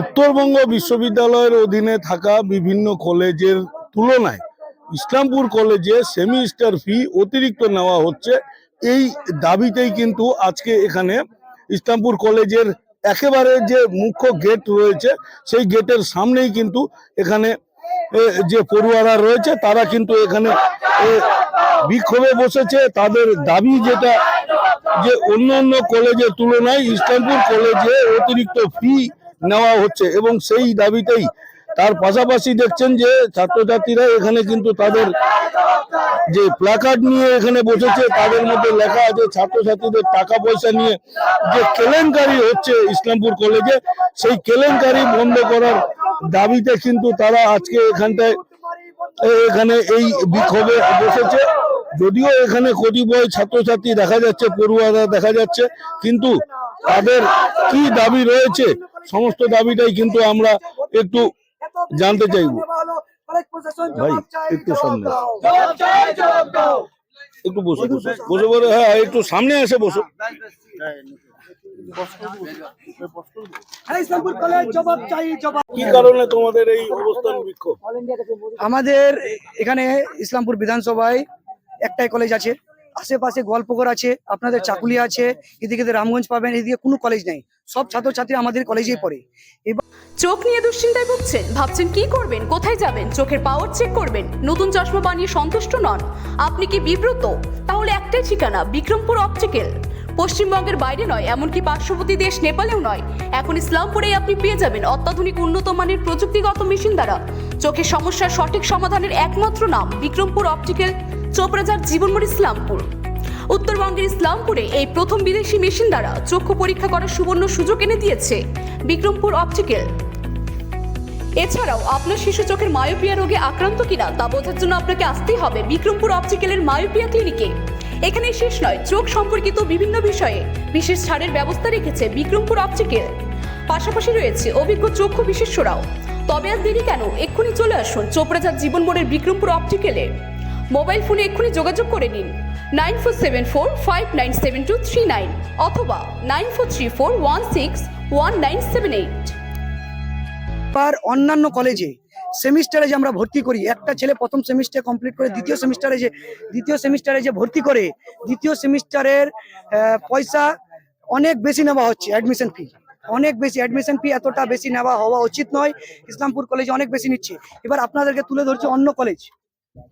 উত্তরবঙ্গ বিশ্ববিদ্যালয়ের অধীনে থাকা বিভিন্ন কলেজের তুলনায় ইসলামপুর কলেজে সেমিস্টার ফি অতিরিক্ত নেওয়া হচ্ছে। এই দাবিতেই কিন্তু আজকে এখানে ইসলামপুর কলেজের একেবারে যে মুখ্য গেট রয়েছে, সেই গেটের সামনেই কিন্তু এখানে যে পড়ুয়ারা রয়েছে, তারা কিন্তু এখানে বিক্ষোভে বসেছে। তাদের দাবি যেটা যে অন্য অন্য কলেজের তুলনায় ইসলামপুর কলেজে অতিরিক্ত ফি নেওয়া হচ্ছে এবং সেই দাবিতেই তার পাশাপাশি দেখছেন যে ছাত্রছাত্রীরা এখানে কিন্তু তাদের যে প্ল্যাকার্ড নিয়ে এখানে বসেছে, তাদের মধ্যে লেখা আছে ছাত্রছাত্রীদের টাকা পয়সা নিয়ে যে কেলেঙ্কারি হচ্ছে ইসলামপুর কলেজে, সেই কেলেঙ্কারি বন্ধ করার দাবিতে কিন্তু তারা আজকে এখানটায়, এখানে এই বিক্ষোভে বসেছে। যদিও এখানে কতিপয় ছাত্রছাত্রী দেখা যাচ্ছে, পড়ুয়ারা দেখা যাচ্ছে, কিন্তু তাদের কি দাবি রয়েছে, সমস্ত দাবিটাই কিন্তু আমরা একটু জানতে চাইব। একটু সামনে একটু বসে বসে। বসে হ্যাঁ একটু সামনে এসে বসো। কি কারণে তোমাদের এই আমাদের এখানে ইসলামপুর বিধানসভায় একটাই কলেজ আছে। আশেপাশে গোয়ালপুকুর আছে, আপনাদের চাকুলিয়া আছে, এদিকে রামগঞ্জ পাবেন, এদিকে কোনো কলেজ নেই। সব ছাত্রছাত্রী আমাদের কলেজেই পড়ে। এবার চোখ নিয়ে দুশ্চিন্তায় ভুগছেন, ভাবছেন কি করবেন, কোথায় যাবেন, চোখের পাওয়ার চেক করবেন, নতুন চশমা বানিয়ে সন্তুষ্ট নন, আপনি কি বিব্রত? তাহলে একটাই ঠিকানা, বিক্রমপুর অপটিক্যাল পশ্চিমবঙ্গের বাইরে নয়, এমনকি পার্শ্ববর্তী দেশ নেপালেও নয়। এখন ইসলামপুরেই আপনি পেয়ে যাবেন অত্যাধুনিক উন্নত মানের প্রযুক্তিগত মেশিন দ্বারা। চোখের সমস্যার সঠিক সমাধানের একমাত্র নাম, বিক্রমপুর অপটিক্যাল চোপড়াজার জীবনমোড় ইসলামপুর। উত্তরবঙ্গের ইসলামপুরে এই প্রথম বিদেশি মেশিন দ্বারা চক্ষু পরীক্ষা করার সুবর্ণ সুযোগ এনে দিয়েছে বিক্রমপুর অপটিক্যাল। এছাড়াও আপনার শিশু চোখের মায়োপিয়া রোগে আক্রান্ত কিনা তা বোঝার জন্য আপনাকে আসতেই হবে বিক্রমপুর অপটিক্যালের মায়োপিয়া ক্লিনিকে। এখানে শেষ নয়, চোখ সম্পর্কিত বিভিন্ন বিষয়ে বিশেষ ছাড়ের ব্যবস্থা রেখেছে বিক্রমপুর অপটিক্যাল। পাশাপাশি রয়েছে অভিজ্ঞ চক্ষু বিশেষজ্ঞরাও। তবে আর দেরি কেন? এক্ষুনি চলে আসুন চোপড়াজার জীবন মোড়ের বিক্রমপুর অপটিক্যালে। মোবাইল ফোনে এক্ষুনি যোগাযোগ করে নিন। Nine four seven four five nine seven two three nine অথবা nine four three four one six one nine seven eight. আর অন্যান্য কলেজে সেমিস্টারে যে আমরা ভর্তি করি, একটা ছেলে প্রথম সেমিস্টার কমপ্লিট করে, দ্বিতীয় সেমিস্টারে যে, দ্বিতীয় সেমিস্টারে যে ভর্তি করে, দ্বিতীয় সেমিস্টারের পয়সা অনেক বেশি নেওয়া হচ্ছে অ্যাডমিশন ফি অনেক বেশি অ্যাডমিশন ফি এতটা বেশি নেওয়া হওয়া উচিত নয়। ইসলামপুর কলেজে অনেক বেশি নিচ্ছে। এবার আপনাদেরকে তুলে ধরছে অন্য কলেজ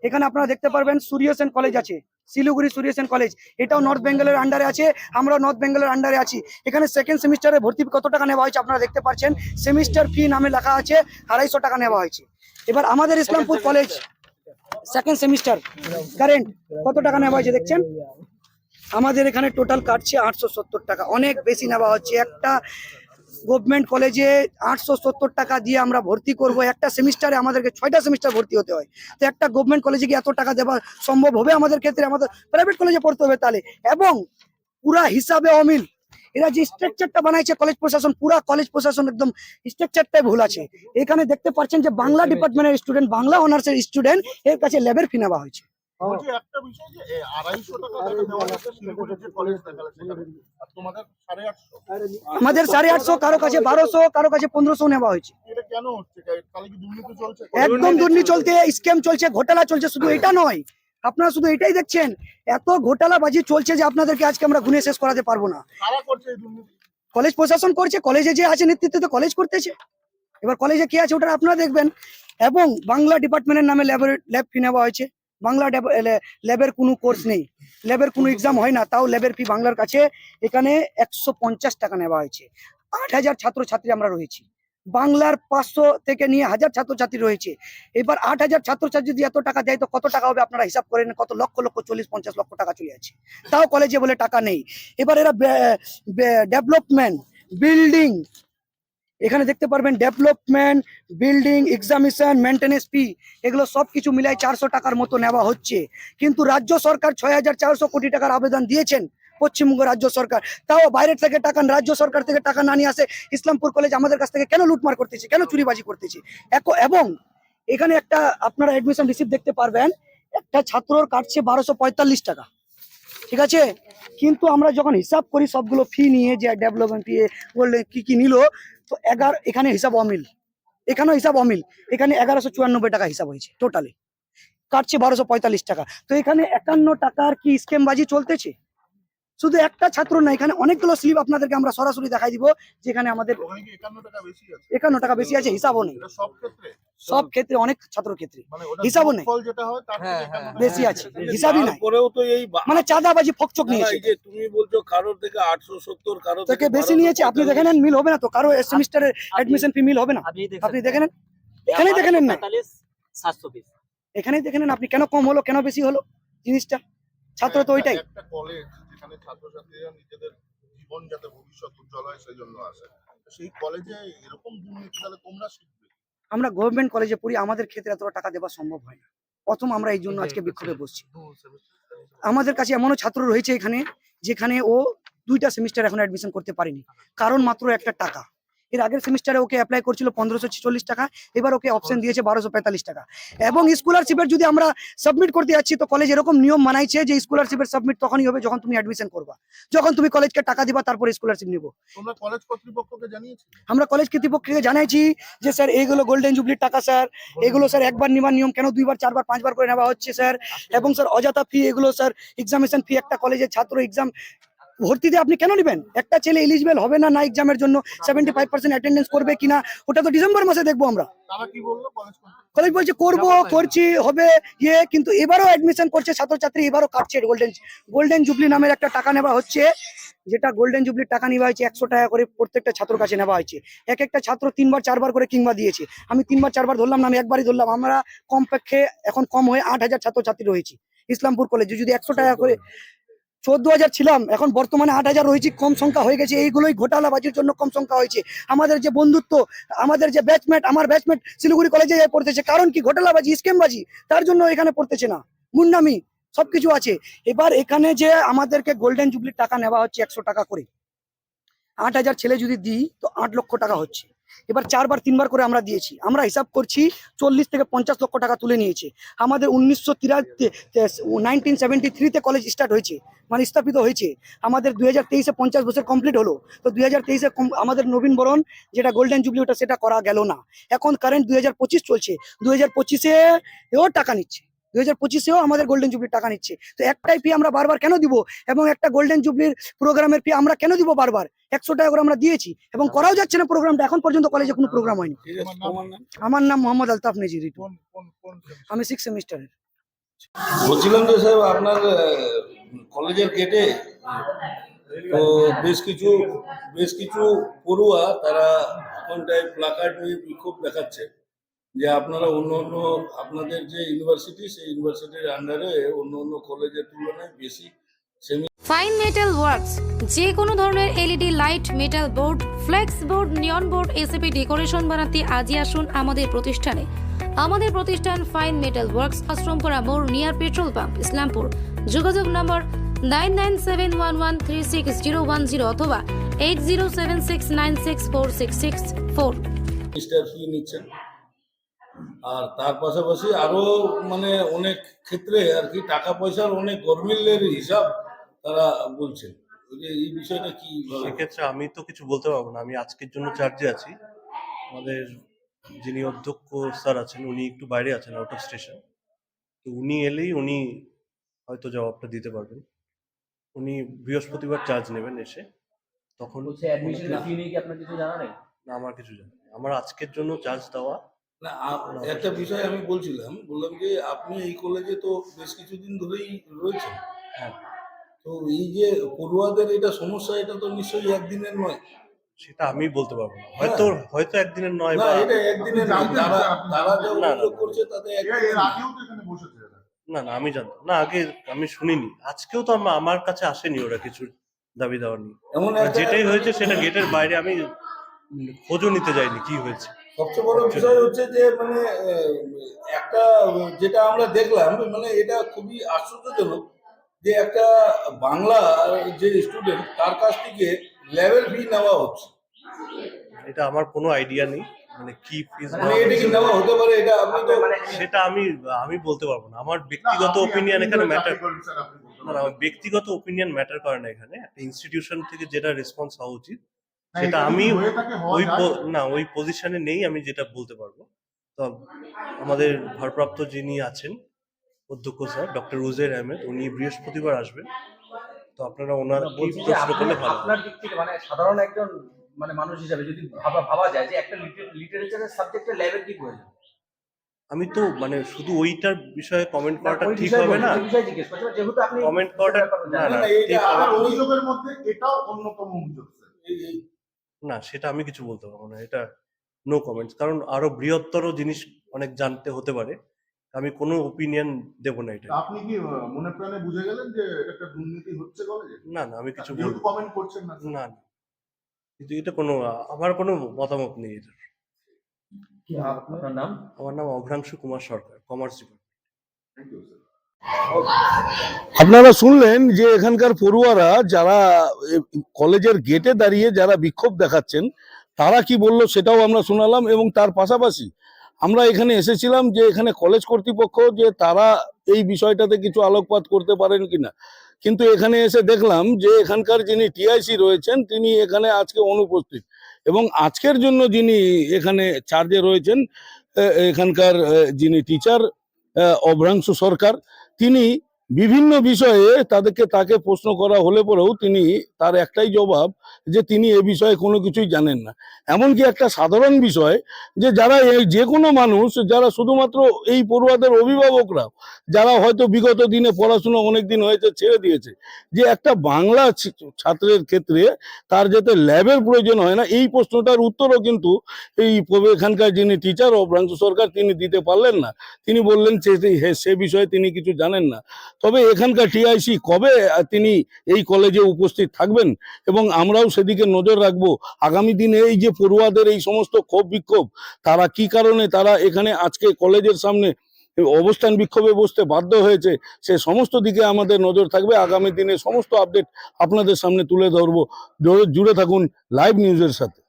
এখানে আপনারা দেখতে পারবেন সূর্য সেন কলেজ আছে শিলিগুড়ি সূর্য সেন কলেজ। এটাও নর্থ বেঙ্গলের আন্ডারে আছে আমরাও নর্থ বেঙ্গলের আন্ডারে আছি। এখানে সেকেন্ড সেমিস্টারে ভর্তি কত টাকা নেওয়া হয়েছে আপনারা দেখতে পাচ্ছেন? সেমিস্টার ফি নামে লেখা আছে আড়াইশো টাকা নেওয়া হয়েছে। এবার আমাদের Islampur college second semester current কত টাকা নেওয়া হয়েছে দেখছেন? আমাদের এখানে টোটাল কাটছে আটশো সত্তর টাকা অনেক বেশি নেওয়া হচ্ছে। একটা গভর্নমেন্ট কলেজে আটশো সত্তর টাকা দিয়ে আমরা ভর্তি করব। একটা সেমিস্টারে আমাদেরকে ছয়টা সেমিস্টার ভর্তি হতে হয়। তো একটা গভর্নমেন্ট কলেজে কি এত টাকা দেওয়া সম্ভব হবে আমাদের ক্ষেত্রে? আমাদের প্রাইভেট কলেজে পড়তে হবে তাহলে। এবং পুরা হিসাবে অমিল। এরা যে স্ট্রাকচারটা বানাইছে কলেজ প্রশাসন পুরা কলেজ প্রশাসন একদম স্ট্রাকচারটাই ভুল আছে। এখানে দেখতে পাচ্ছেন যে বাংলা ডিপার্টমেন্টের স্টুডেন্ট বাংলা অনার্সের স্টুডেন্ট এর কাছে ল্যাবের ফি নেওয়া হয়েছে। বলছি একটা বিষয় যে আড়াইশো টাকা নেওয়া হচ্ছে শিলিগুড়ির যে কলেজ দেখালে সেখানে আর তোমাদের সাড়ে আটশো। আমাদের সাড়ে আটশো কারও কাছে বারোশো কারও কাছে পনেরোশো নেওয়া হয়েছে। এটা কেন হচ্ছে? তাহলে কি দুর্নীতি চলছে? একদম দুর্নীতি চলছে স্ক্যাম চলছে ঘোটালা চলছে শুধু এটা নয়। আপনারা শুধু এটাই দেখছেন এত ঘোটালা ঘোটালাবাজি চলছে যে আপনাদেরকে আজকে আমরা গুনে শেষ করাতে পারব না। কলেজ প্রশাসন করছে কলেজে যে আছে নেতৃত্বে তো কলেজ করতেছে। এবার কলেজে কে আছে ওটা আপনারা দেখবেন। এবং বাংলা ডিপার্টমেন্টের নামে ল্যাবের ল্যাব ফি নেওয়া হয়েছে। বাংলা ল্যাবের কোনো কোর্স নেই। ল্যাবের কোনো এক্সাম হয় না, তাও ল্যাবের ফি বাংলার কাছে। এখানে একশো পঞ্চাশ টাকা নেওয়া হয়েছে। আট হাজার ছাত্রছাত্রী আমরা রয়েছি। বাংলার পাঁচশো থেকে নিয়ে হাজার ছাত্রছাত্রী রয়েছে। এবার আট হাজার ছাত্রছাত্রী যদি এত টাকা দেয়, তো কত টাকা হবে আপনারা হিসাব করেন? কত লক্ষ লক্ষ, চল্লিশ, পঞ্চাশ লক্ষ টাকা চলে যাচ্ছে। তাও কলেজে বলে টাকা নেই। এবার এরা ডেভেলপমেন্ট বিল্ডিং এখানে দেখতে পারবেন development, building, examination, maintenance fee, এগুলো সব কিছু মিলাই চারশো টাকার মতো নেওয়া হচ্ছে। কিন্তু রাজ্য সরকার ছয় হাজার চারশো কোটি টাকার আবেদন দিয়েছেন পশ্চিমবঙ্গ রাজ্য সরকার। তাও বাইরের থেকে টাকা, রাজ্য সরকার থেকে টাকা না নিয়ে আসে ইসলামপুর কলেজ আমাদের কাছ থেকে কেন লুটমার করতেছে, কেন চুরিবাজি করতেছে? এবং এখানে একটা আপনারা এডমিশন রিসিপ্ট দেখতে পারবেন, একটা ছাত্রর কাটছে বারোশো টাকা। ঠিক আছে? কিন্তু আমরা যখন হিসাব করি সবগুলো ফি নিয়ে যে ডেভেলপমেন্ট ফি বললে কী কী নিল, তো এগারো, এখানে হিসাব অমিল। এখানেও হিসাব অমিল। এখানে এগারোশো চুয়ান্নব্বই টাকা হিসাব হয়েছে টোটালি কাটছে বারোশো পঁয়তাল্লিশ টাকা। তো এখানে একান্ন টাকার কি স্কেমবাজি চলতেছে? শুধু একটা ছাত্র না এখানে অনেকগুলো স্লিপ আপনাদেরকে আমরা সরাসরি দেখাই দিব যেখানে আমাদের একান্ন টাকা বেশি আছে? একান্ন টাকা বেশি আছে হিসাবও নেই। সব ক্ষেত্রে? অনেক ছাত্র ক্ষেত্রে। মানে হিসাবও নেই। ফল যেটা হয় তার থেকে হ্যাঁ, বেশি আছে হিসাবই নাই। তারপরেও তো এই মানে চাঁদাবাজি ফকচক নিয়েছে। তুমি বলছো কারোর থেকে আটশো সত্তর কারোর থেকে বেশি নিয়েছে আপনি দেখে নেন মিল হবে না তো? কারও সেমিস্টারের অ্যাডমিশন ফি মিল হবে না? আপনি আপনি দেখে নেন। এখানেই দেখে নেন না। এখানেই দেখে নেন আপনি কেন কম হলো কেন বেশি হলো? জিনিসটা। ছাত্র তো ওইটাই। যেখানে ছাত্রছাত্রীরা নিজেদের জীবন যাতে ভবিষ্যৎ উজ্জ্বল হয়, সেই জন্য আসে। সেই কলেজে এরকম দুর্নীতি, তাহলে তোমরা শিখবে আমরা গভর্নমেন্ট কলেজে পড়ি, আমাদের ক্ষেত্রে এতটা টাকা দেওয়া সম্ভব হয় না। প্রথম আমরা এই জন্য আজকে বিক্ষোভে বসছি। আমাদের কাছে এমনও ছাত্র রয়েছে এখানে, যেখানে ও দুইটা সেমিস্টার এখন অ্যাডমিশন করতে পারেনি। কারণ মাত্র একটা টাকা। এর আগের সেমিস্টারে ওকে অ্যাপ্লাই করছিল পনেরোশো ছেচল্লিশ টাকা এবার ওকে অপশন দিয়েছে বারোশো পঁয়তাল্লিশ টাকা। এবং স্কলারশিপের যদি আমরা সাবমিট করতে যাচ্ছি তো কলেজ এরকম নিয়ম মানাইছে যে স্কলারশিপের সাবমিট তখনই হবে যখন তুমি অ্যাডমিশন করবা। যখন তুমি কলেজকে টাকা দিবা তারপর স্কলারশিপ নিবো। তোমরা কলেজ কর্তৃপক্ষকে জানিয়েছি? আমরা কলেজ কর্তৃপক্ষকে জানাইছি যে স্যার এইগুলো গোল্ডেন জুবলির টাকা স্যার। এগুলো স্যার একবার নেবার নিয়ম কেন দুইবার চারবার পাঁচবার করে নেওয়া হচ্ছে স্যার? এবং স্যার অযথা ফি এগুলো স্যার এক্সামিনেশন ফি একটা কলেজের ছাত্র এক্সাম ভর্তিতে আপনি কেন নেবেন? একটা ছেলে এলিজিবল হবে না না এক্সামের জন্য? সেভেন্টি ফাইভ পার্সেন্ট অ্যাটেন্ডেন্স করবে কিনা? ওটা তো ডিসেম্বর মাসে দেখব আমরা। কলেজ বলছে করব করছি হবে ইয়ে কিন্তু এবারও অ্যাডমিশন করছে ছাত্রছাত্রী এবারও কাটছে গোল্ডেন গোল্ডেন জুবলি নামের একটা টাকা নেওয়া হচ্ছে যেটা গোল্ডেন জুবলির টাকা নেওয়া হয়েছে একশো টাকা করে প্রত্যেকটা ছাত্র কাছে নেওয়া হয়েছে। এক একটা ছাত্র তিনবার চারবার করে কিংবা দিয়েছে। আমি তিনবার চারবার ধরলাম না আমি একবারই ধরলাম। আমরা কমপক্ষে এখন কম হয়ে আট হাজার ছাত্রছাত্রী রয়েছি। ইসলামপুর কলেজে যদি একশো টাকা করে চোদ্দ হাজার ছিলাম, এখন বর্তমানে আট হাজার রয়েছি, কম সংখ্যা হয়ে গেছে, এইগুলোই ঘোটালাবাজির জন্য কম সংখ্যা হয়েছে। আমাদের যে বন্ধুত্ব, আমাদের যে ব্যাচমেট আমার ব্যাচমেট শিলিগুড়ি কলেজে পড়তেছে, কারণ কি ঘোটালাবাজি স্কেমবাজি তার জন্য এখানে পড়তেছে না, মুন্নামি, সবকিছু আছে। এবার এখানে যে আমাদেরকে গোল্ডেন জুবলির টাকা নেওয়া হচ্ছে একশো টাকা করে, আট হাজার ছেলে যদি দিই, তো আট লক্ষ টাকা হচ্ছে। এবার চারবার, তিনবার করে আমরা দিয়েছি। আমরা হিসাব করছি চল্লিশ থেকে পঞ্চাশ লক্ষ টাকা তুলে নিয়েছে। আমাদের উনিশশো নাইনটিন সেভেন্টি থ্রিতে কলেজ স্টার্ট হয়েছে মানে স্থাপিত হয়েছে। আমাদের দুই হাজার তেইশে পঞ্চাশ বছর কমপ্লিট হলো। তো দুই হাজার তেইশে আমাদের নবীন বরণ, যেটা গোল্ডেন জুবলি ওটা সেটা করা গেল না। এখন কারেন্ট দুই হাজার পঁচিশ চলছে। দুই হাজার পঁচিশে এও টাকা নিচ্ছে। দুই হাজার পঁচিশেও আমাদের গোল্ডেন জুবলির টাকা নিচ্ছে। তো একটাই ফি আমরা বারবার কেন দিব? এবং একটা গোল্ডেন জুবলির প্রোগ্রামের ফি আমরা কেন দিব বারবার? একশো টাকা করে আমরা দিয়েছি এবং করাও যাচ্ছে না প্রোগ্রামটা এখন পর্যন্ত কলেজে কোনো প্রোগ্রাম হয়নি। আমার নাম মোহাম্মদ আলতাফ নেজির? আমি সিক্স সেমিস্টারের বলছিলাম যে সাহেব আপনার কলেজের গেটে তো বেশ কিছু বেশ কিছু পড়ুয়া তারা ওখানটায় প্লাকার্ড নিয়ে বিক্ষোভ দেখাচ্ছে। যে আপনারা অন্য অন্য আপনাদের যে ইউনিভার্সিটি সেই ইউনিভার্সিটির আন্ডারে অন্য অন্য কলেজের তুলনায় বেশি ফাইন মেটাল ওয়ার্কস যে কোনো ধরনের LED light metal board flex board neon board ACP decoration বানাতে আজই আসুন আমাদের প্রতিষ্ঠানে। আমাদের প্রতিষ্ঠান ফাইন মেটাল ওয়ার্কস আশ্রমপুরা মোড় নিয়ার পেট্রোল পাম্প ইসলামপুর। যোগাযোগ number nine nine seven one one three six zero one zero অথবা eight zero seven six nine six four six six four নিচ্ছেন। আর তার পাশাপাশি আরও মানে অনেক ক্ষেত্রে আর কি টাকা পয়সার অনেক গরমিলের হিসাব তারা বলছেন ওই যে এই বিষয়টা কি? সেক্ষেত্রে আমি তো কিছু বলতে পারব না। আমি আজকের জন্য চার্জে আছি। আমাদের যিনি অধ্যক্ষ স্যার আছেন উনি একটু বাইরে আছেন আউট অফ স্টেশন তো উনি এলেই উনি হয়তো জবাবটা দিতে পারবেন। উনি বৃহস্পতিবার চার্জ নেবেন এসে। তখন বলছে অ্যাডমিশনের ফি নিয়ে কি আপনার কিছু জানা নেই? না আমার কিছু জানি না। আমার আজকের জন্য চার্জ দেওয়া না একটা বিষয় আমি বলছিলাম বললাম যে আপনি এই কলেজে তো বেশ কিছুদিন ধরেই রয়েছেন। হ্যাঁ। তো এই যে পড়ুয়াদের এটা সমস্যা এটা তো নিশ্চয়ই একদিনের নয়। সেটা আমি বলতে পারব না। হয়তো হয়তো একদিনের নয় বা এটা একদিনের তারা তারা যা অভিযোগ না। করছে তাতে। আগেও তো এখানে বসেছে না না আমি জানতাম। না আগে আমি শুনিনি। আজকেও তো আমার কাছে আসেনি ওরা কিছু দাবি দেওয়া নিয়ে। এমন যেটাই হয়েছে সেটা গেটের বাইরে আমি খোঁজও নিতে যাইনি কি হয়েছে। সবচেয়ে বড় বিষয় হচ্ছে যে মানে আহ, একটা যেটা আমরা দেখলাম মানে এটা খুবই আশ্চর্যজনক যে একটা বাংলা যে স্টুডেন্ট তার কাছ থেকে লেভেল ফি নেওয়া হচ্ছে। এটা আমার কোনো আইডিয়া নেই মানে কি ফিজ মানে এটা কি নেওয়া হতে পারে? এটা আপনি তো সেটা আমি আমি বলতে পারব না। আমার ব্যক্তিগত ওপিনিয়ন এখানে ম্যাটার স্যার, না, না, আমার ব্যক্তিগত ওপিনিয়ন ম্যাটার করে না এখানে। একটা ইনস্টিটিউশন থেকে যেটা রেসপন্স হওয়া উচিত সেটা আমি ওই না ওই পজিশনে নেই আমি যেটা বলতে পারব। তো আমাদের ভারপ্রাপ্ত যিনি আছেন অধ্যক্ষ স্যার ডক্টর উজের আহমেদ উনি বৃহস্পতিবার আসবেন। তো আপনারা ওনার কি প্রশ্ন করলে ভালো আপনার দিক থেকে মানে সাধারণ একজন মানে মানুষ হিসাবে যদি ভাবা ভাবা যায় যে একটা লিটারেচারের সাবজেক্টে ল্যাবের কি প্রয়োজন আমি তো মানে শুধু ওইটার বিষয়ে কমেন্ট করাটা ঠিক হবে না। মানে কমেন্ট করাটা না না ঠিক হবে। অভিযোগের মধ্যে এটাও অন্যতম অভিযোগ স্যার। না সেটা আমি কিছু বলতে পারব না। এটা নো কমেন্টস কারণ আরও বৃহত্তর জিনিস অনেক জানতে হতে পারে। আমি কোনো ওপিনিয়ন দেব না এটা আপনি কি মনে প্রাণে বুঝে গেলেন যে এটা একটা দুর্নীতি হচ্ছে কলেজে না না আমি কিছু বলব কমেন্ট করছেন না। না কিন্তু এটা কোনো আমার কোনো মতামত নেই এটা কি আপনার নাম? আমার নাম Avranshu Kumar Sarkar commerce department thank you sir আপনারা শুনলেন যে এখানকার পড়ুয়ারা যারা কলেজের গেটে দাঁড়িয়ে যারা বিক্ষোভ দেখাচ্ছেন, তারা কি বলল সেটাও আমরা শোনালাম এবং তার পাশাপাশি আমরা এখানে এসেছিলাম যে এখানে কলেজ কর্তৃপক্ষ যে তারা এই বিষয়টাতে কিছু আলোকপাত করতে পারেন কিনা। কিন্তু এখানে এসে দেখলাম যে এখানকার যিনি টিআইসি রয়েছেন, তিনি এখানে আজকে অনুপস্থিত এবং আজকের জন্য যিনি এখানে চার্জে রয়েছেন এখানকার যিনি টিচার অভ্রাংশু সরকার তিনি বিভিন্ন বিষয়ে তাদেরকে তাকে প্রশ্ন করা হলে পরেও তিনি তার একটাই জবাব যে তিনি এ বিষয়ে কোনো কিছুই জানেন না। এমনকি একটা সাধারণ বিষয় যে যারা এই যে কোনো মানুষ, যারা শুধুমাত্র এই পড়ুয়াদের অভিভাবকরা, যারা হয়তো বিগত দিনে পড়াশোনা অনেক দিন হয়েছে, ছেড়ে দিয়েছে, যে একটা বাংলা ছাত্রের ক্ষেত্রে তার যাতে ল্যাবের প্রয়োজন হয় না, এই প্রশ্নটার উত্তরও কিন্তু এই এখানকার যিনি টিচার অভ্রাংশু সরকার, তিনি দিতে পারলেন না। তিনি বললেন সে বিষয়ে তিনি কিছু জানেন না। তবে এখানকার টিআইসি কবে তিনি এই কলেজে উপস্থিত থাকবেন এবং আমরাও সেদিকে নজর রাখব? আগামী দিনে এই যে পড়ুয়াদের এই সমস্ত ক্ষোভ বিক্ষোভ, তারা কি কারণে তারা এখানে আজকে কলেজের সামনে অবস্থান বিক্ষোভে বসতে বাধ্য হয়েছে? সে সমস্ত দিকে আমাদের নজর থাকবে। আগামী দিনে সমস্ত আপডেট আপনাদের সামনে তুলে ধরবো। জুড়ে- থাকুন লাইভ নিউজের সাথে।